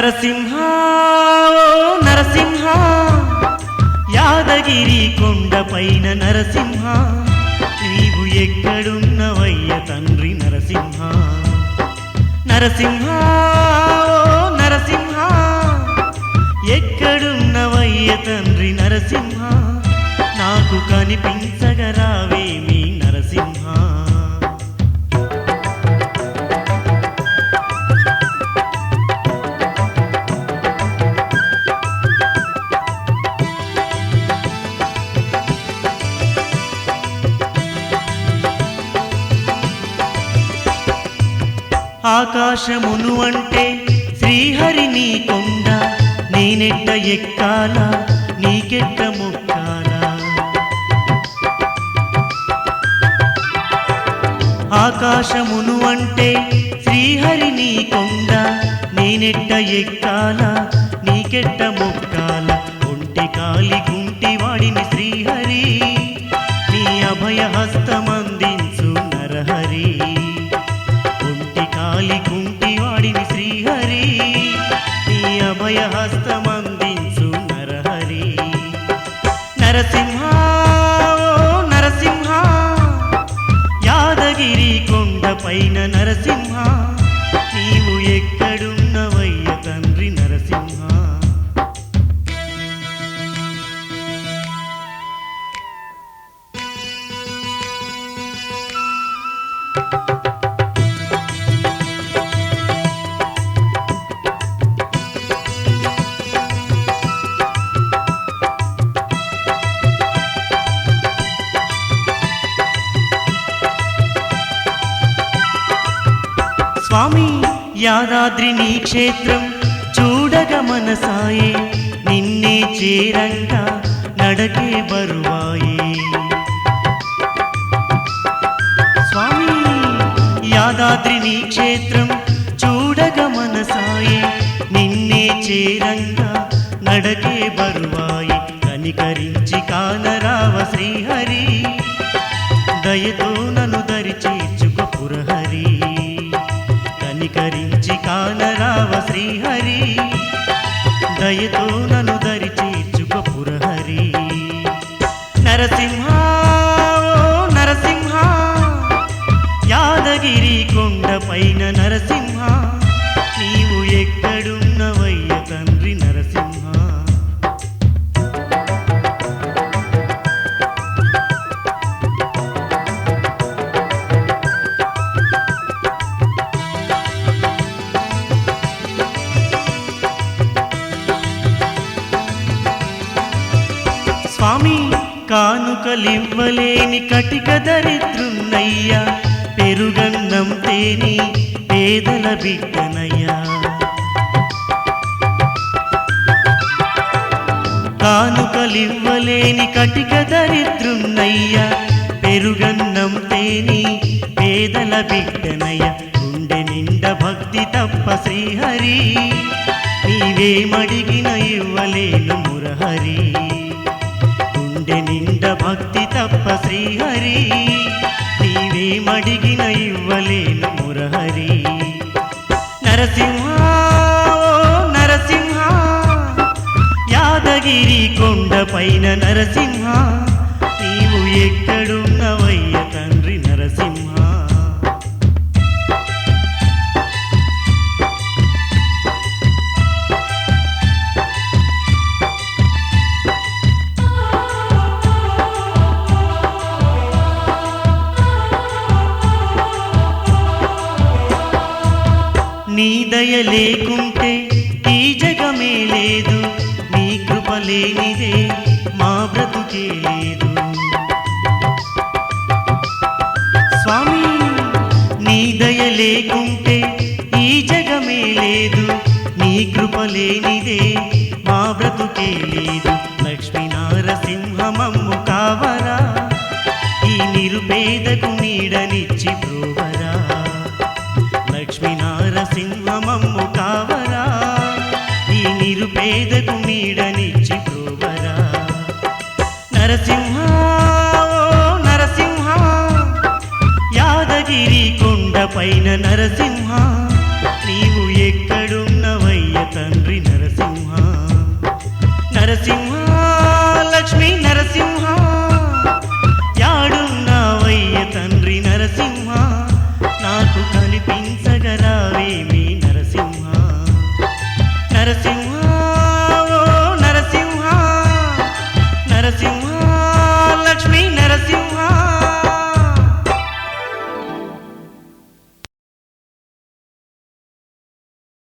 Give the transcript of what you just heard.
నరసింహ ఓ నరసింహ. యాదగిరి కొండపైన నరసింహ. నీవు ఎక్కడున్నవయ్య తండ్రి నరసింహ. నరసింహ ఓ నరసింహ. ఎక్కడున్నవయ్య తండ్రి నరసింహ. నాకు కనిపించగరావేమీ ఆకాశమును అంటే శ్రీహరి నీ కొండ నేనెట్ట ఎక్కాల నీకెట్ట ముక్కాల. ఆకాశమును అంటే శ్రీహరి నీ కొండ నేనెట్ట ఎక్కాల నీకెట్ట ముక్కాల. ఒంటి కాలి గుంటి వాడిని శ్రీహరి నీ అభయ హస్తమా నీ నరహరి. నరసింహ ఓ నరసింహ యాదగిరి కొండ పైన నరసింహ నీవు ఎక్కడున్నవై స్వామి యాదాద్రి నీ క్షేత్రం చూడగ మనసాయే నిన్నే చేరంగా నడకే బరువాయే. స్వామి యాదాద్రి నీ క్షేత్రం చూడగ మనసాయే నిన్నే చేరంగా నడకే బరువాయి. కనికరించి కానరావ శ్రీహరి దయతో నను దరిచే కానరావ శ్రీహరి. దయతో నన్ను దరి చేర్చుక పురహరి. నరసింహ నరసింహ. యాదగిరి కొండ పైన నరసింహ కానుకలివ్వలేని కటిక దరిద్రున్నయ్యా పెరుగన్నం తేని పేదల బిడ్డనయ్యా. కానుకలివ్వలేని కటిక దరిద్రున్నయ్యా పెరుగన్నం తేని పేదల బిడ్డనయ్య. గుండె నిండా భక్తి తప్ప శ్రీహరి నీవేమడిగిన ఇవ్వలేను మురహరి. గుండె నిండా భక్తి తప్ప శ్రీహరి. నీవేమడిగిన ఇవ్వలేను మురహరి. నరసింహ నరసింహ యాదగిరి కొండ పైన నరసింహ నీవు ఎక్కడున్నవయ్య తండ్రి నరసింహ. నీ దయ లేకుంటే ఈ జగమే లేదు నీ కృప లేనిదే మా బ్రతుకే లేదు. స్వామి నీ దయ లేకుంటే ఈ జగమే లేదు నీ కృప లేనిదే మా బ్రతుకే లేదు. లక్ష్మీ నారసింహమమ్ము కావరా ఈ నిరుపేదకు నీడనిచ్చి ప్రోవరా పేదకు నీడనిచ్చి ప్రోవరా నరసింహ నరసింహ యాదగిరి కొండ పైన నరసింహ నీవు ఎక్కడున్నవయ్య తండ్రి నరసింహ. నరసింహ లక్ష్మీ నరసింహ